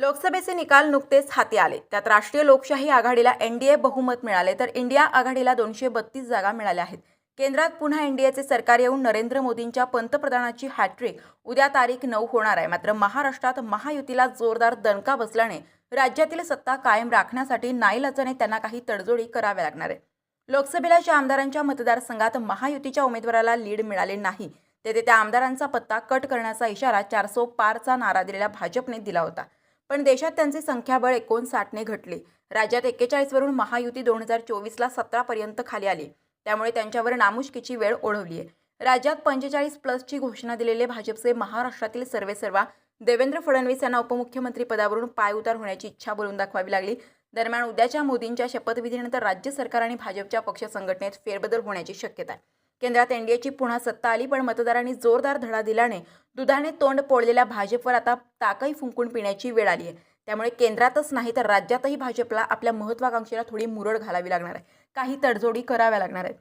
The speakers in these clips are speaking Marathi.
लोकसभेचे निकाल नुकतेच हाती आले. त्यात राष्ट्रीय लोकशाही आघाडीला एनडीए बहुमत मिळाले तर इंडिया आघाडीला दोनशे बत्तीस जागा मिळाल्या आहेत. केंद्रात पुन्हा एनडीएचे सरकार येऊन नरेंद्र मोदींच्या पंतप्रधानाची हॅट्रिक उद्या तारीख नऊ होणार आहे. मात्र महाराष्ट्रात महायुतीला जोरदार दणका बसल्याने राज्यातील सत्ता कायम राखण्यासाठी नाईलाजाने त्यांना काही तडजोडी कराव्या लागणार आहे लोकसभेला ज्या आमदारांच्या मतदारसंघात महायुतीच्या उमेदवाराला लीड मिळाले नाही तेथे त्या आमदारांचा पत्ता कट करण्याचा इशारा चारसो पारचा नारा दिलेल्या भाजपने दिला होता. पण देशात त्यांचे संख्याबळ एकोणसाठने घटले. राज्यात एक्केचाळीसवरून महायुती दोन हजार चोवीसला सतरापर्यंत खाली आली. त्यामुळे त्यांच्यावर नामुष्कीची वेळ ओढवली आहे. राज्यात पंचेचाळीस प्लसची घोषणा दिलेले भाजपचे महाराष्ट्रातील सर्वेसर्वा देवेंद्र फडणवीस यांना उपमुख्यमंत्री पदावरून पायउतार होण्याची इच्छा बोलून दाखवावी लागली. दरम्यान उद्याच्या मोदींच्या शपथविधीनंतर राज्य सरकार आणि भाजपच्या पक्ष संघटनेत फेरबदल होण्याची शक्यता आहे. केंद्रात एनडीएची पुन्हा सत्ता आली पण मतदारांनी जोरदार धडा दिल्याने दुधाने तोंड पोळलेल्या भाजपवर आता ताकही फुंकून पिण्याची वेळ आली आहे. त्यामुळे केंद्रातच नाही तर राज्यातही भाजपला आपल्या महत्वाकांक्षेला थोडी मुरड घालावी लागणार आहे. काही तडजोडी कराव्या लागणार आहेत.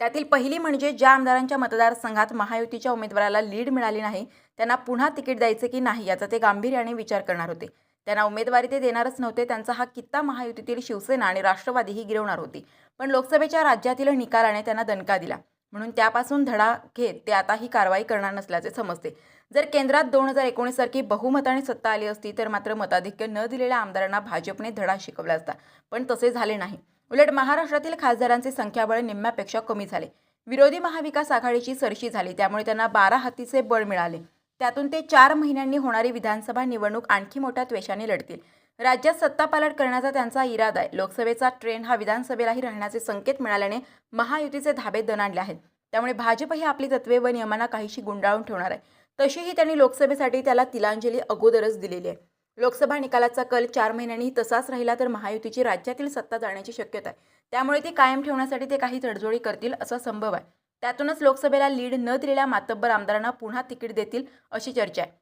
त्यातील पहिली म्हणजे ज्या आमदारांच्या मतदारसंघात महायुतीच्या उमेदवाराला लीड मिळाली नाही त्यांना पुन्हा तिकीट द्यायचे की नाही याचा ते गांभीर्याने विचार करणार होते. त्यांना उमेदवारी ते देणारच नव्हते त्यांचा हा कित्ता महायुतीतील शिवसेना आणि राष्ट्रवादीही गिरवणार होती. पण लोकसभेच्या राज्यातील निकालाने त्यांना दणका दिला. म्हणून त्यापासून धडा घेत ते आता ही कारवाई करणार नसल्याचे समजते. जर केंद्रात दोन हजार एकोणीससारखी बहुमताने सत्ता आली असती तर मात्र मताधिक्य न दिलेल्या आमदारांना भाजपने धडा शिकवला असता. पण तसे झाले नाही. उलट महाराष्ट्रातील खासदारांचे संख्याबळ निम्म्यापेक्षा कमी झाले. विरोधी महाविकास आघाडीची सरशी झाली त्यामुळे त्यांना बारा हातीचे बळ मिळाले. त्यातून ते चार महिन्यांनी होणारी विधानसभा निवडणूक आणखी मोठ्या त्वेषाने लढतील. राज्यात सत्तापालट करण्याचा त्यांचा इरादा आहे. लोकसभेचा ट्रेंड हा विधानसभेलाही राहण्याचे संकेत मिळाल्याने महायुतीचे धाबे दणाणले आहेत. त्यामुळे भाजपही आपली तत्वे व नियमांना काहीशी गुंडाळून ठेवणार आहे. तशीही त्यांनी लोकसभेसाठी त्याला तिलांजली अगोदरच दिलेली आहे. लोकसभा निकालाचा कल चार महिन्यांनी तसाच राहिला तर महायुतीची राज्यातील सत्ता जाण्याची शक्यता आहे. त्यामुळे ती कायम ठेवण्यासाठी ते काही तडजोडी करतील असा संभव आहे. त्यातूनच लोकसभेला लीड न दिलेल्या मातब्बर आमदारांना पुन्हा तिकीट देतील अशी चर्चा आहे.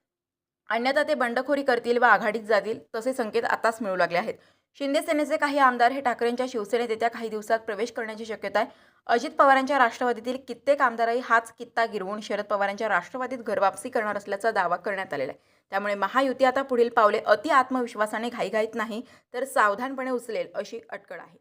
अन्यथा ते बंडखोरी करतील व आघाडीत जातील तसे संकेत आताच मिळू लागले आहेत. शिंदे सेनेचे काही आमदार हे ठाकरेंच्या शिवसेनेत येत्या काही दिवसात प्रवेश करण्याची शक्यता आहे. अजित पवारांच्या राष्ट्रवादीतील कित्येक आमदारही हाच कित्ता गिरवून शरद पवारांच्या राष्ट्रवादीत घरवापसी करणार असल्याचा दावा करण्यात आलेला आहे. त्यामुळे महायुती आता पुढील पावले अति आत्मविश्वासाने घाईघाईत नाही तर सावधानपणे उचलेल अशी अटकळ आहे.